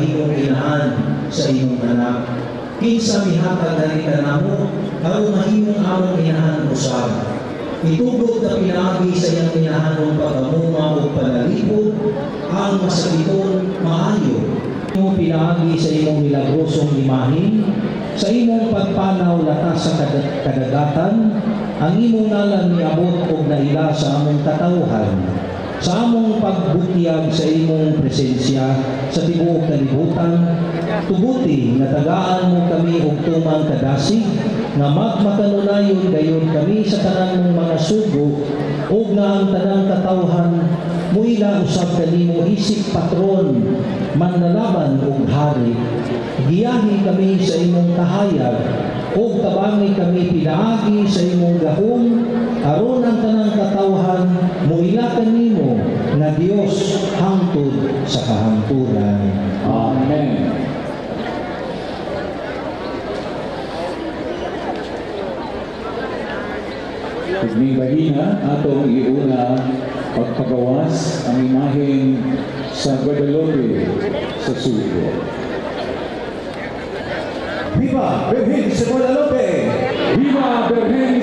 mahimong inahan sa imong anak. Kinsa mihatag gani kanamo aron mahimong among inahan usab. Itugod na pinaagi sa iyang inahanon pagkamuma o panalipod ang masakiton maayo. Mo pinaagi sa imong milagrosong imahin, sa imong pagpanaw latas sa kad- kadagatan, ang imong ngalan niabot og naila sa among katawhan. Sa among pagbutyag sa imong presensya sa tibuok kalibutan, tubuti nga tagaan mo kami og tumang kadasig nga magmakanunayon gayon kami sa tanan mong mga sugo ug nga ang tanang katawhan muila usab kanimo isip patron manlalaban ug hari. Giyahi kami sa imong kahayag ug tabangi kami pinaagi sa imong gahom aron ang tanang katawhan muila kanimo nga Dios hangtod sa kahangturan Amen. Pagming bahina, atong iuna pagpagawas ang imahen sa Guadalupe sa Sugo. Viva Virgen sa Guadalupe! Viva Virgen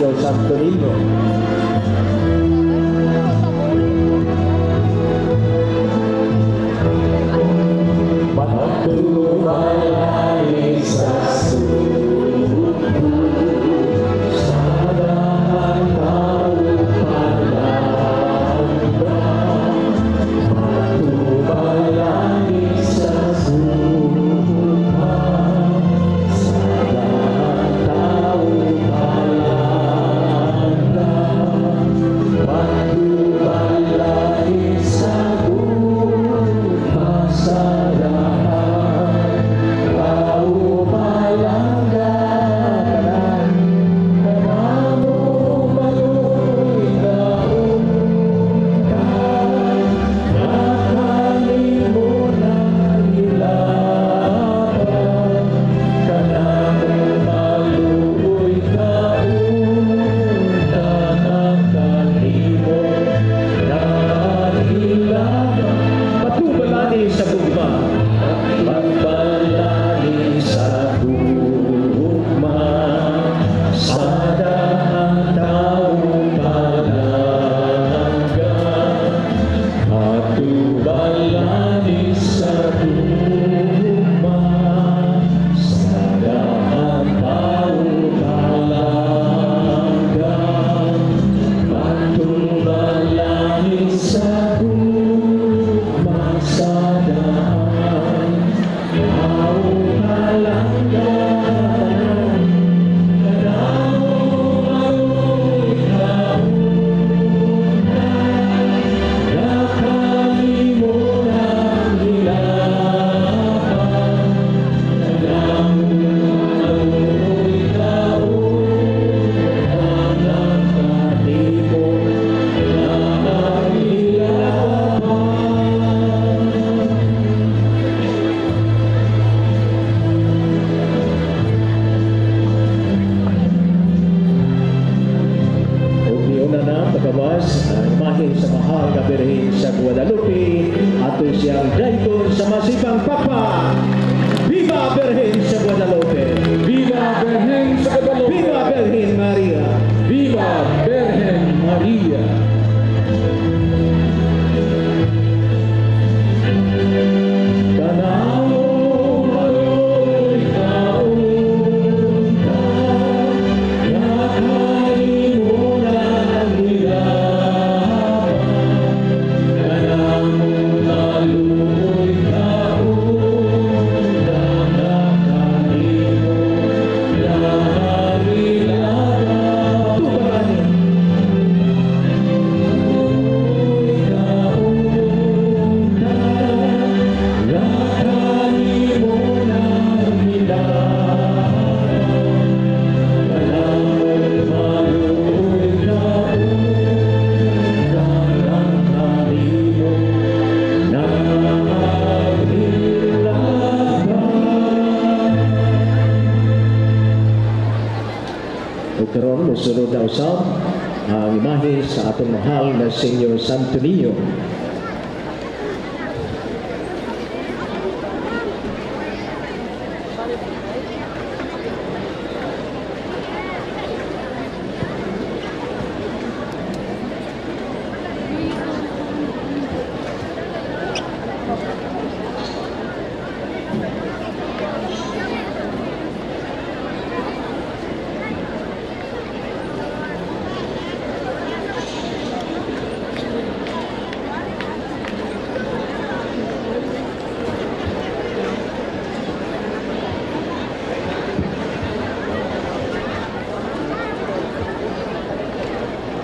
mahal na ating sa mahal na Birhen sa Guadalupe, ato siyang daikon sa masipang papa. O karon mosunod na usab ang imahe sa atong mahal na Senyor Santo Niño.